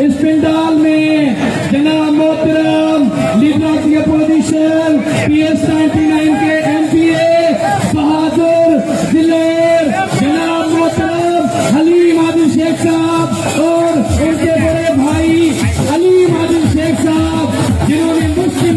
इस पंडाल में जनाब मोहतरम of the opposition P S ninety nine के एम पी ए बहादुर दिलेर, जनाब मोहतरम हलीम आदिल शेख साहब और उनके बड़े भाई अलीम आदिल शेख साहब, जिन्होंने मुस्लिम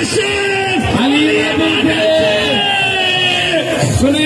आदिल